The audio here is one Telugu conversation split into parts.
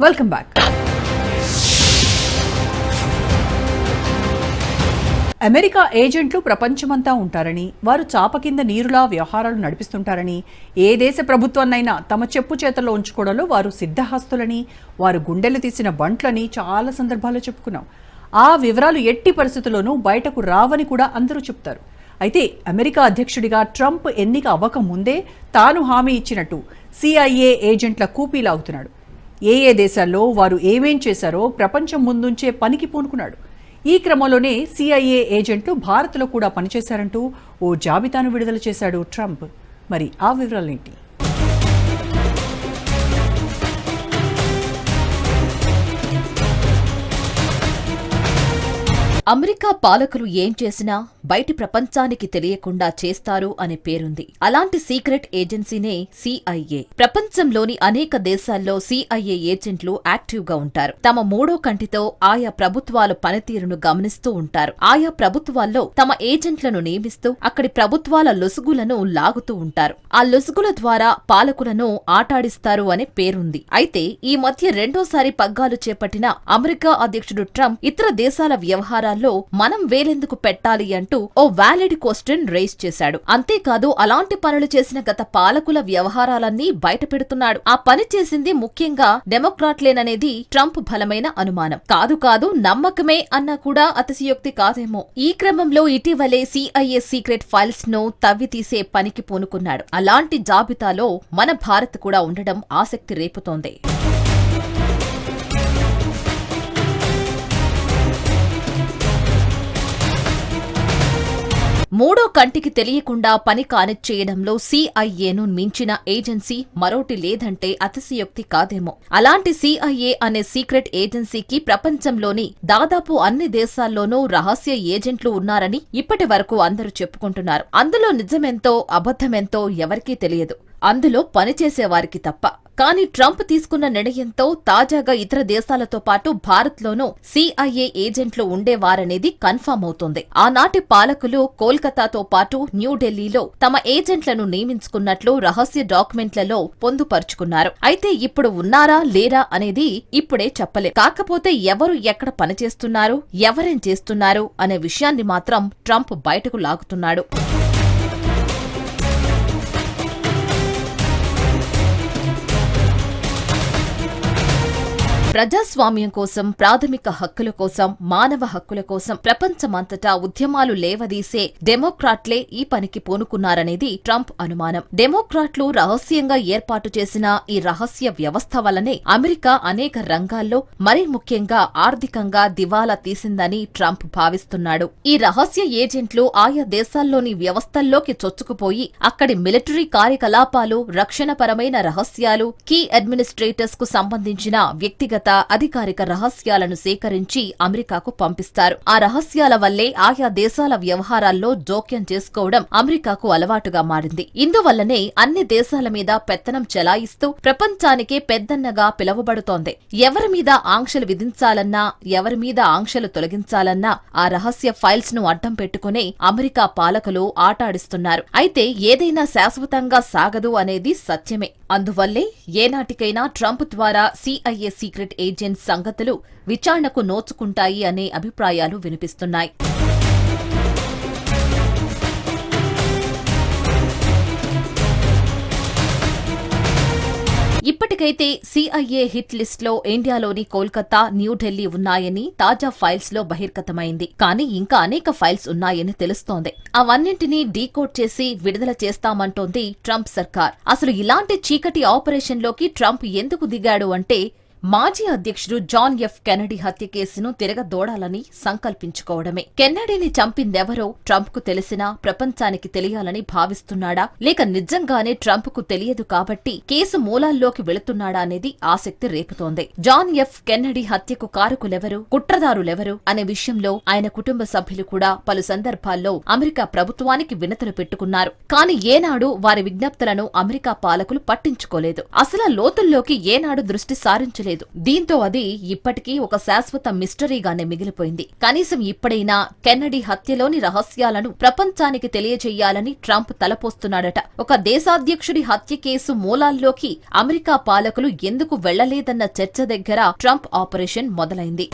Welcome back. అమెరికా ఏజెంట్లు ప్రపంచమంతా ఉంటారని వారు చాప కింద నీరులా వ్యవహారాలు నడిపిస్తుంటారని ఏ దేశ ప్రభుత్వాన్నైనా తమ చెప్పు చేతల్లో ఉంచుకోవడంలో వారు సిద్ధహస్తులని వారు గుండెలు తీసిన బంట్లని చాలా సందర్భాల్లో చెప్పుకున్నాం. ఆ వివరాలు ఎట్టి పరిస్థితుల్లోనూ బయటకు రావని కూడా అందరూ చెప్తారు. అయితే అమెరికా అధ్యక్షుడిగా ట్రంప్ ఎన్నిక అవ్వక ముందే తాను హామీ ఇచ్చినట్టు సిఐఏ ఏజెంట్ల కూపీలాగుతున్నాడు ఏ ఏ దేశాల్లో వారు ఏమేం చేశారో ప్రపంచం ముందుంచే పనికి పూనుకున్నాడు. ఈ క్రమంలోనే సిఐఏ ఏజెంట్లు భారత్లో కూడా పనిచేశారంటూ ఓ జాబితాను విడుదల చేశాడు ట్రంప్. మరి ఆ వివరాలేంటి? అమెరికా పాలకులు ఏం చేసినా బయటి ప్రపంచానికి తెలియకుండా చేస్తారు అనే పేరుంది. అలాంటి సీక్రెట్ ఏజెన్సీనే సిఐఏ ప్రపంచంలోని అనేక దేశాల్లో సిఐఏ ఏజెంట్లు యాక్టివ్గా ఉంటారు. తమ మూడో కంటితో ఆయా ప్రభుత్వాల పనితీరును గమనిస్తూ ఉంటారు. ఆయా ప్రభుత్వాల్లో తమ ఏజెంట్లను నియమిస్తూ అక్కడి ప్రభుత్వాల లొసుగులను లాగుతూ ఉంటారు. ఆ లొసుగుల ద్వారా పాలకులను ఆటాడిస్తారు అనే పేరుంది. అయితే ఈ మధ్య రెండోసారి పగ్గాలు చేపట్టిన అమెరికా అధ్యక్షుడు ట్రంప్ ఇతర దేశాల వ్యవహారాల్లో మనం వేలెందుకు పెట్టాలి అంటూ ఓ వ్యాలిడ్ క్వశ్చన్ రేస్ చేశాడు. అంతేకాదు అలాంటి పనులు చేసిన గత పాలకుల వ్యవహారాలన్నీ బయట పెడుతున్నాడు. ఆ పని చేసింది ముఖ్యంగా డెమోక్రాట్లేననేది ట్రంప్ బలమైన అనుమానం. కాదు కాదు నమ్మకమే అన్నా కూడా అతిశయోక్తి కాదేమో. ఈ క్రమంలో ఇటీవలే సిఐఏ సీక్రెట్ ఫైల్స్ను తవ్వి తీసే పనికి పూనుకున్నాడు. అలాంటి జాబితాలో మన భారత్ కూడా ఉండడం ఆసక్తి రేపుతోంది. మూడో కంటికి తెలియకుండా పని కానిచ్చేయడంలో సిఐఏను మించిన ఏజెన్సీ మరోటి లేదంటే అతిశయోక్తి కాదేమో. అలాంటి సిఐఏ అనే సీక్రెట్ ఏజెన్సీకి ప్రపంచంలోని దాదాపు అన్ని దేశాల్లోనూ రహస్య ఏజెంట్లు ఉన్నారని ఇప్పటి వరకు అందరూ చెప్పుకుంటున్నారు. అందులో నిజమెంతో అబద్ధమెంతో ఎవరికీ తెలియదు. అందులో పనిచేసేవారికి తప్ప. కానీ ట్రంప్ తీసుకున్న నిర్ణయంతో తాజాగా ఇతర దేశాలతో పాటు భారత్లోనూ సిఐఏ ఏజెంట్లు ఉండేవారనేది కన్ఫర్మ్ అవుతోంది. ఆనాటి పాలకులు కోల్కతాతో పాటు న్యూఢిల్లీలో తమ ఏజెంట్లను నియమించుకున్నట్లు రహస్య డాక్యుమెంట్లలో పొందుపరుచుకున్నారు. అయితే ఇప్పుడు ఉన్నారా లేరా అనేది ఇప్పుడే చెప్పలే. కాకపోతే ఎవరు ఎక్కడ పనిచేస్తున్నారు ఎవరేం చేస్తున్నారు అనే విషయాన్ని మాత్రం ట్రంప్ బయటకు లాగుతున్నాడు. ప్రజాస్వామ్యం కోసం ప్రాథమిక హక్కుల కోసం మానవ హక్కుల కోసం ప్రపంచమంతటా ఉద్యమాలు లేవదీసే డెమోక్రాట్లే ఈ పనికి పూనుకున్నారనేది ట్రంప్ అనుమానం. డెమోక్రాట్లు రహస్యంగా ఏర్పాటు చేసిన ఈ రహస్య వ్యవస్థ వల్లనే అమెరికా అనేక రంగాల్లో మరీ ముఖ్యంగా ఆర్థికంగా దివాలా తీసిందని ట్రంప్ భావిస్తున్నాడు. ఈ రహస్య ఏజెంట్లు ఆయా దేశాల్లోని వ్యవస్థల్లోకి చొచ్చుకుపోయి అక్కడి మిలిటరీ కార్యకలాపాలు రక్షణపరమైన రహస్యాలు కీ అడ్మినిస్ట్రేటర్స్కు సంబంధించిన వ్యక్తిగత అధికారిక రహస్యాలను సేకరించి అమెరికాకు పంపిస్తారు. ఆ రహస్యాల వల్లే ఆయా దేశాల వ్యవహారాల్లో జోక్యం చేసుకోవడం అమెరికాకు అలవాటుగా మారింది. ఇందువల్లనే అన్ని దేశాల మీద పెత్తనం చెలాయిస్తూ ప్రపంచానికే పెద్దన్నగా పిలువబడుతోంది. ఎవరి మీద ఆంక్షలు విధించాలన్నా ఎవరి మీద ఆంక్షలు తొలగించాలన్నా ఆ రహస్య ఫైల్స్ను అడ్డం పెట్టుకునే అమెరికా పాలకులు ఆటాడిస్తున్నారు. అయితే ఏదైనా శాశ్వతంగా సాగదు అనేది సత్యమే. అందువల్లే ఏనాటికైనా ట్రంప్ ద్వారా సిఐఏ సీక్రెట్ ఏజెంట్ సంగతులు విచారణకు నోచుకుంటాయి అనే అభిప్రాయాలు వినిపిస్తున్నాయి. ఇప్పటికైతే సిఐఏ హిట్ లిస్ట్లో ఇండియాలోని కోల్కతా న్యూఢిల్లీ ఉన్నాయని తాజా ఫైల్స్లో బహిర్గతమైంది. కానీ ఇంకా అనేక ఫైల్స్ ఉన్నాయని తెలుస్తోంది. అవన్నింటినీ డీకోడ్ చేసి విడుదల చేస్తామంటోంది ట్రంప్ సర్కార్. అసలు ఇలాంటి చీకటి ఆపరేషన్లోకి ట్రంప్ ఎందుకు దిగాడు అంటే మాజీ అధ్యక్షుడు జాన్ ఎఫ్ కెనడీ హత్య కేసును తిరగదోడాలని సంకల్పించుకోవడమే. కెన్నడీని చంపిందెవరో ట్రంప్కు తెలిసినా ప్రపంచానికి తెలియాలని భావిస్తున్నాడా? లేక నిజంగానే ట్రంప్కు తెలియదు కాబట్టి కేసు మూలాల్లోకి వెళుతున్నాడా అనేది ఆసక్తి రేపుతోంది. జాన్ ఎఫ్ కెన్నడీ హత్యకు కారకులెవరు? కుట్రదారులెవరు? అనే విషయంలో ఆయన కుటుంబ సభ్యులు కూడా పలు సందర్భాల్లో అమెరికా ప్రభుత్వానికి వినతులు పెట్టుకున్నారు. కానీ ఏనాడు వారి విజ్ఞప్తులను అమెరికా పాలకులు పట్టించుకోలేదు. అసలు లోతుల్లోకి ఏనాడు దృష్టి సారించలేదు. కనిపించలేదు దీంతో అది ఇప్పటికీ ఒక శాశ్వత మిస్టరీగానే మిగిలిపోయింది. కనీసం ఇప్పుడైనా కెన్నడీ హత్యలోని రహస్యాలను ప్రపంచానికి తెలియజేయాలని ట్రంప్ తలపోస్తున్నాడట. ఒక దేశాధ్యక్షుడి హత్య కేసు మూలాల్లోకి అమెరికా పాలకులు ఎందుకు వెళ్ళలేదన్న చర్చ దగ్గర ట్రంప్ ఆపరేషన్ మొదలైంది.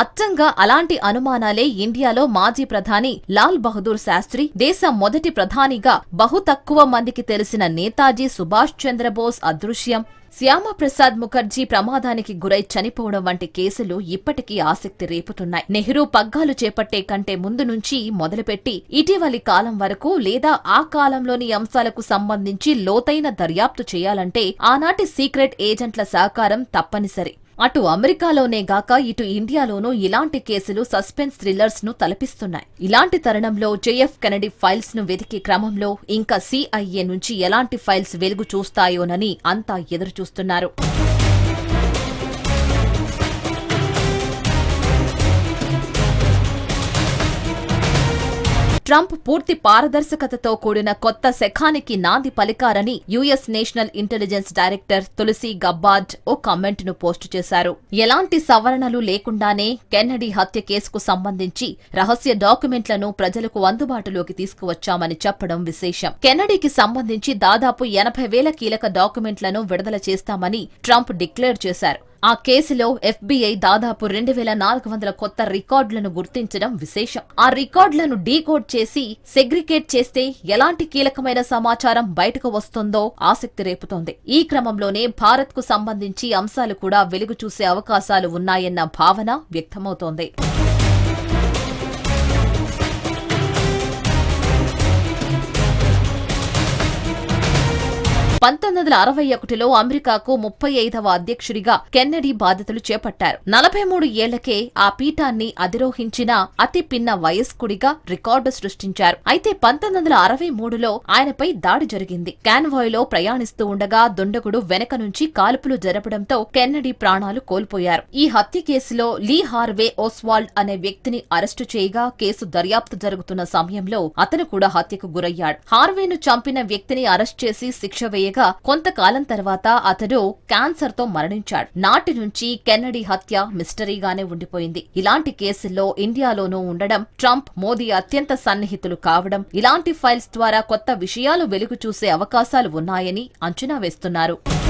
అచ్చంగా అలాంటి అనుమానాలే ఇండియాలో మాజీ ప్రధాని లాల్ బహదూర్ శాస్త్రి దేశ మొదటి ప్రధానిగా బహు తక్కువ మందికి తెలిసిన నేతాజీ సుభాష్ చంద్రబోస్ అదృశ్యం. శ్యామప్రసాద్ ముఖర్జీ ప్రమాదానికి గురై చనిపోవడం వంటి కేసులు ఇప్పటికీ ఆసక్తి రేపుతున్నాయి. నెహ్రూ పగ్గాలు చేపట్టే కంటే ముందు నుంచి మొదలుపెట్టి ఇటీవలి కాలం వరకు లేదా ఆ కాలంలోని అంశాలకు సంబంధించి లోతైన దర్యాప్తు చేయాలంటే ఆనాటి సీక్రెట్ ఏజెంట్ల సహకారం తప్పనిసరి. అటు అమెరికాలోనే గాక ఇటు ఇండియాలోనూ ఇలాంటి కేసులు సస్పెన్స్ థ్రిల్లర్స్ను తలపిస్తున్నాయి. ఇలాంటి తరుణంలో జేఎఫ్ కెనడీ ఫైల్స్ను వెతికే క్రమంలో ఇంకా సిఐఏ నుంచి ఎలాంటి ఫైల్స్ వెలుగు చూస్తాయోనని అంతా ఎదురుచూస్తున్నారు. ట్రంప్ పూర్తి పారదర్శకతతో కూడిన కొత్త శఖానికి నాంది పలికారని US national intelligence director Tulsi Gabbard ఓ కమెంట్ను పోస్టు చేశారు. ఎలాంటి సవరణలు లేకుండానే కెన్నడీ హత్య కేసుకు సంబంధించి రహస్య డాక్యుమెంట్లను ప్రజలకు అందుబాటులోకి తీసుకువచ్చామని చెప్పడం విశేషం. కెన్నడీకి సంబంధించి దాదాపు ఎనభై వేల కీలక డాక్యుమెంట్లను విడుదల చేస్తామని ట్రంప్ డిక్లేర్ చేశారు. ఆ కేసులో ఎఫ్బీఐ దాదాపు రెండు వేల నాలుగు వందల కొత్త రికార్డులను గుర్తించడం విశేషం. ఆ రికార్డులను డీకోడ్ చేసి సెగ్రికేట్ చేస్తే ఎలాంటి కీలకమైన సమాచారం బయటకు వస్తుందో ఆసక్తి రేపుతోంది. ఈ క్రమంలోనే భారత్కు సంబంధించి అంశాలు కూడా వెలుగు చూసే అవకాశాలు ఉన్నాయన్న భావన వ్యక్తమవుతోంది. పంతొమ్మిది వందల అరవై ఒకటిలో అమెరికాకు ముప్పై ఐదవ అధ్యక్షుడిగా కెన్నడీ బాధ్యతలు చేపట్టారు. నలభై మూడు ఏళ్ళకే ఆ పీఠాన్ని అధిరోహించిన అతి పిన్న వయస్కుడిగా రికార్డు సృష్టించారు. అయితే పంతొమ్మిది వందల అరవై మూడులో ఆయనపై దాడి జరిగింది. కాన్వాయ్లో ప్రయాణిస్తూ ఉండగా దుండగుడు వెనక నుంచి కాల్పులు జరపడంతో కెన్నడీ ప్రాణాలు కోల్పోయారు. ఈ హత్య కేసులో లీ హార్వే ఓస్వాల్డ్ అనే వ్యక్తిని అరెస్టు చేయగా కేసు దర్యాప్తు జరుగుతున్న సమయంలో అతను కూడా హత్యకు గురయ్యాడు. హార్వేను చంపిన వ్యక్తిని అరెస్ట్ చేసి శిక్ష వేయగా కొంతకాలం తర్వాత అతడు క్యాన్సర్తో మరణించాడు. నాటి నుంచి కెన్నడీ హత్య మిస్టరీగానే ఉండిపోయింది. ఇలాంటి కేసుల్లో ఇండియాలోనూ ఉండడం ట్రంప్ మోదీ అత్యంత సన్నిహితులు కావడం ఇలాంటి ఫైల్స్ ద్వారా కొత్త విషయాలు వెలుగు చూసే అవకాశాలు ఉన్నాయని అంచనా వేస్తున్నారు.